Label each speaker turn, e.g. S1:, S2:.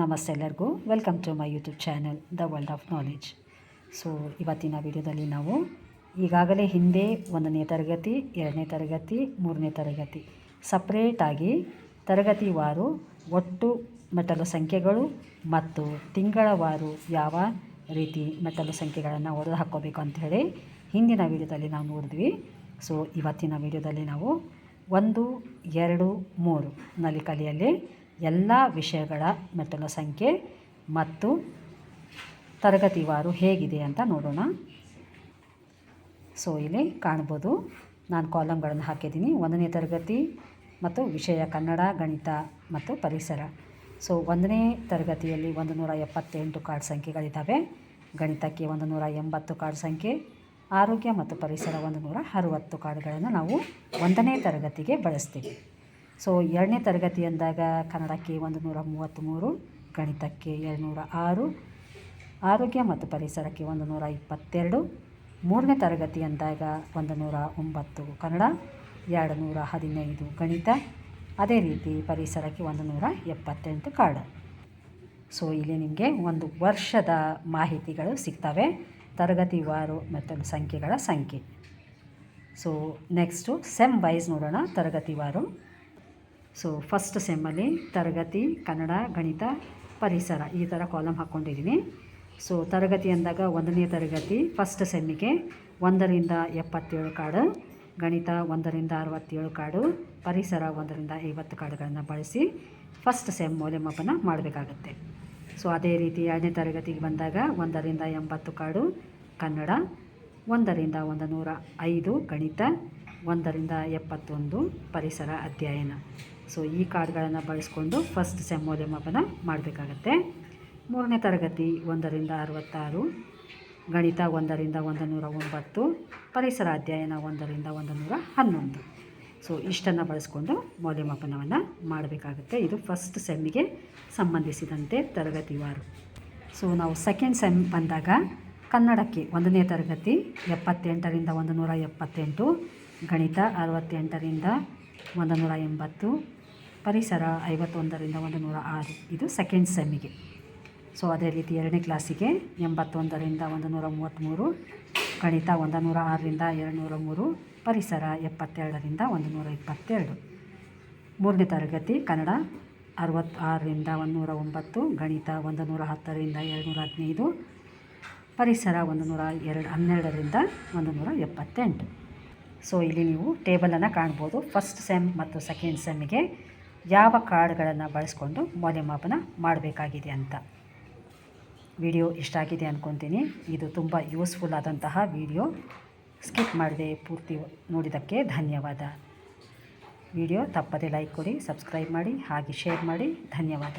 S1: ನಮಸ್ತೆ ಎಲ್ಲರಿಗೂ. Welcome to my YouTube channel the world of knowledge so ಇವತ್ತಿನ ವಿಡಿಯೋದಲ್ಲಿ ನಾವು ಈಗಾಗಲೇ ಹಿಂದೆ ಒಂದನೇ ತರಗತಿ, ಎರಡನೇ ತರಗತಿ, ಮೂರನೇ ತರಗತಿ ಸಪ್ರೇಟಾಗಿ ತರಗತಿವಾರು ಒಟ್ಟು ಮೆಟ್ಟಲು ಸಂಖ್ಯೆಗಳು ಮತ್ತು ತಿಂಗಳವಾರು ಯಾವ ರೀತಿ ಮೆಟ್ಟಲು ಸಂಖ್ಯೆಗಳನ್ನು ಹೊಡೆದು ಹಾಕ್ಕೋಬೇಕು ಅಂಥೇಳಿ ಹಿಂದಿನ ವಿಡಿಯೋದಲ್ಲಿ ನಾವು ನೋಡಿದ್ವಿ. ಸೊ ಇವತ್ತಿನ ವಿಡಿಯೋದಲ್ಲಿ ನಾವು ಒಂದು, ಎರಡು, ಮೂರು ನಲ್ಲಿ ಕಲಿಯಲ್ಲಿ ಎಲ್ಲ ವಿಷಯಗಳ ಮೆಟ್ಟಲು ಸಂಖ್ಯೆ ಮತ್ತು ತರಗತಿವಾರು ಹೇಗಿದೆ ಅಂತ ನೋಡೋಣ. ಸೊ ಇಲ್ಲಿ ಕಾಣ್ಬೋದು. ನಾನು ಕಾಲಮ್ಗಳನ್ನು ಹಾಕಿದ್ದೀನಿ. ಒಂದನೇ ತರಗತಿ ಮತ್ತು ವಿಷಯ ಕನ್ನಡ, ಗಣಿತ ಮತ್ತು ಪರಿಸರ. ಸೊ ಒಂದನೇ ತರಗತಿಯಲ್ಲಿ ಒಂದು ನೂರ ಎಪ್ಪತ್ತೆಂಟು ಕಾರ್ಡ್ ಸಂಖ್ಯೆಗಳಿದ್ದಾವೆ. ಗಣಿತಕ್ಕೆ ಒಂದು ನೂರ ಎಂಬತ್ತು ಕಾರ್ಡ್ ಸಂಖ್ಯೆ, ಆರೋಗ್ಯ ಮತ್ತು ಪರಿಸರ ಒಂದು ನೂರ ಅರುವತ್ತು ಕಾರ್ಡ್ಗಳನ್ನು ನಾವು ಒಂದನೇ ತರಗತಿಗೆ ಬಳಸ್ತೀವಿ. ಸೊ ಎರಡನೇ ತರಗತಿ ಅಂದಾಗ ಕನ್ನಡಕ್ಕೆ ಒಂದು ನೂರ ಮೂವತ್ತ್ಮೂರು, ಗಣಿತಕ್ಕೆ ಎರಡುನೂರ ಆರು, ಆರೋಗ್ಯ ಮತ್ತು ಪರಿಸರಕ್ಕೆ ಒಂದು ನೂರ ಇಪ್ಪತ್ತೆರಡು, ಮೂರನೇ ತರಗತಿ ಅಂದಾಗ ಒಂದು ನೂರ ಒಂಬತ್ತು ಕನ್ನಡ ಎರಡು ನೂರ ಹದಿನೈದು ಗಣಿತ, ಅದೇ ರೀತಿ ಪರಿಸರಕ್ಕೆ ಒಂದು ನೂರ ಎಪ್ಪತ್ತೆಂಟು ಕಾರ್ಡ್ ಸೊ ಇಲ್ಲಿ ನಿಮಗೆ ಒಂದು ವರ್ಷದ ಮಾಹಿತಿಗಳು ಸಿಗ್ತವೆ ತರಗತಿವಾರು ಮತ್ತು ಸಂಖ್ಯೆಗಳ ಸಂಖ್ಯೆ. ಸೊ ನೆಕ್ಸ್ಟು ಸೆಮ್ ವೈಸ್ ನೋಡೋಣ ತರಗತಿವಾರು ಸೊ ಫಸ್ಟ್ ಸೆಮ್ಮಲ್ಲಿ ತರಗತಿ, ಕನ್ನಡ, ಗಣಿತ ಪರಿಸರ ಈ ಥರ ಕಾಲಮ್ ಹಾಕ್ಕೊಂಡಿದ್ದೀನಿ ಸೊ ತರಗತಿ ಅಂದಾಗ ಒಂದನೇ ತರಗತಿ ಫಸ್ಟ್ ಸೆಮ್ಮಿಗೆ ಒಂದರಿಂದ ಎಪ್ಪತ್ತೇಳು ಕಾರ್ಡು ಗಣಿತ ಒಂದರಿಂದ ಅರವತ್ತೇಳು ಕಾರ್ಡು ಪರಿಸರ ಒಂದರಿಂದ ಐವತ್ತು ಕಾರ್ಡುಗಳನ್ನು ಬಳಸಿ ಫಸ್ಟ್ ಸೆಮ್ ಮೌಲ್ಯಮಾಪನ ಮಾಡಬೇಕಾಗತ್ತೆ. ಸೊ ಅದೇ ರೀತಿ ಎರಡನೇ ತರಗತಿಗೆ ಬಂದಾಗ ಒಂದರಿಂದ ಎಂಬತ್ತು ಕಾರ್ಡು ಕನ್ನಡ ಒಂದರಿಂದ ಒಂದು ನೂರ ಐದು, ಗಣಿತ ಒಂದರಿಂದ ಎಪ್ಪತ್ತೊಂದು ಪರಿಸರ ಅಧ್ಯಯನ. ಸೊ ಈ ಕಾರ್ಡ್ಗಳನ್ನು ಬಳಸ್ಕೊಂಡು ಫಸ್ಟ್ ಸೆಮ್ ಮೌಲ್ಯಮಾಪನ ಮಾಡಬೇಕಾಗತ್ತೆ. ಮೂರನೇ ತರಗತಿ ಒಂದರಿಂದ ಅರವತ್ತಾರು, ಗಣಿತ ಒಂದರಿಂದ ಒಂದು ನೂರ ಒಂಬತ್ತು, ಪರಿಸರ ಅಧ್ಯಯನ ಒಂದರಿಂದ ಒಂದು ನೂರ ಹನ್ನೊಂದು. ಸೊ ಇಷ್ಟನ್ನು ಬಳಸ್ಕೊಂಡು ಮೌಲ್ಯಮಾಪನವನ್ನು ಮಾಡಬೇಕಾಗುತ್ತೆ. ಇದು ಫಸ್ಟ್ ಸೆಮ್ಮಿಗೆ ಸಂಬಂಧಿಸಿದಂತೆ ತರಗತಿವಾರು ಸೊ ನಾವು ಸೆಕೆಂಡ್ ಸೆಮ್ ಬಂದಾಗ ಕನ್ನಡಕ್ಕೆ ಒಂದನೇ ತರಗತಿ ಎಪ್ಪತ್ತೆಂಟರಿಂದ ಒಂದು ನೂರ ಎಪ್ಪತ್ತೆಂಟು ಗಣಿತ ಅರವತ್ತೆಂಟರಿಂದ ಒಂದು ನೂರ ಎಂಬತ್ತು, ಪರಿಸರ ಐವತ್ತೊಂದರಿಂದ ಒಂದು ನೂರ ಆರು. ಇದು ಸೆಕೆಂಡ್ ಸೆಮ್ಮಿಗೆ ಸೊ ಅದೇ ರೀತಿ ಎರಡನೇ ಕ್ಲಾಸಿಗೆ ಎಂಬತ್ತೊಂದರಿಂದ ಒಂದು ನೂರ ಮೂವತ್ತ್ಮೂರು, ಗಣಿತ ಒಂದು ನೂರ ಆರರಿಂದ ಎರಡು ನೂರ ಮೂರು, ಪರಿಸರ ಎಪ್ಪತ್ತೆರಡರಿಂದ ಒಂದು ನೂರ ಇಪ್ಪತ್ತೆರಡು. ಮೂರನೇ ತರಗತಿ ಕನ್ನಡ ಅರವತ್ತಾರರಿಂದ ಒಂದು ನೂರ ಒಂಬತ್ತು, ಗಣಿತ ಒಂದು ನೂರ ಹತ್ತರಿಂದ ಎರಡು ನೂರ ಹದಿನೈದು, ಪರಿಸರ ಒಂದು ನೂರ ಎರಡು, ಹನ್ನೆರಡರಿಂದ ಒಂದು ನೂರ ಎಪ್ಪತ್ತೆಂಟು. ಸೊ ಇಲ್ಲಿ ನೀವು ಟೇಬಲನ್ನು ಕಾಣ್ಬೋದು. ಫಸ್ಟ್ ಸೆಮ್ ಮತ್ತು ಸೆಕೆಂಡ್ ಸೆಮ್ಗೆ ಯಾವ ಕಾರ್ಡ್ಗಳನ್ನು ಬಳಸ್ಕೊಂಡು ಮೌಲ್ಯಮಾಪನ ಮಾಡಬೇಕಾಗಿದೆ ಅಂತ. ವಿಡಿಯೋ ಇಷ್ಟ ಆಗಿದೆ ಅಂದ್ಕೊತೀನಿ ಇದು ತುಂಬ ಯೂಸ್ಫುಲ್ ಆದಂತಹ ವಿಡಿಯೋ ಸ್ಕಿಪ್ ಮಾಡದೆ ಪೂರ್ತಿ ನೋಡಿದ್ದಕ್ಕೆ ಧನ್ಯವಾದ. ವಿಡಿಯೋ ತಪ್ಪದೆ ಲೈಕ್ ಕೊಡಿ ಸಬ್ಸ್ಕ್ರೈಬ್ ಮಾಡಿ, ಹಾಗೆ ಶೇರ್ ಮಾಡಿ. ಧನ್ಯವಾದ.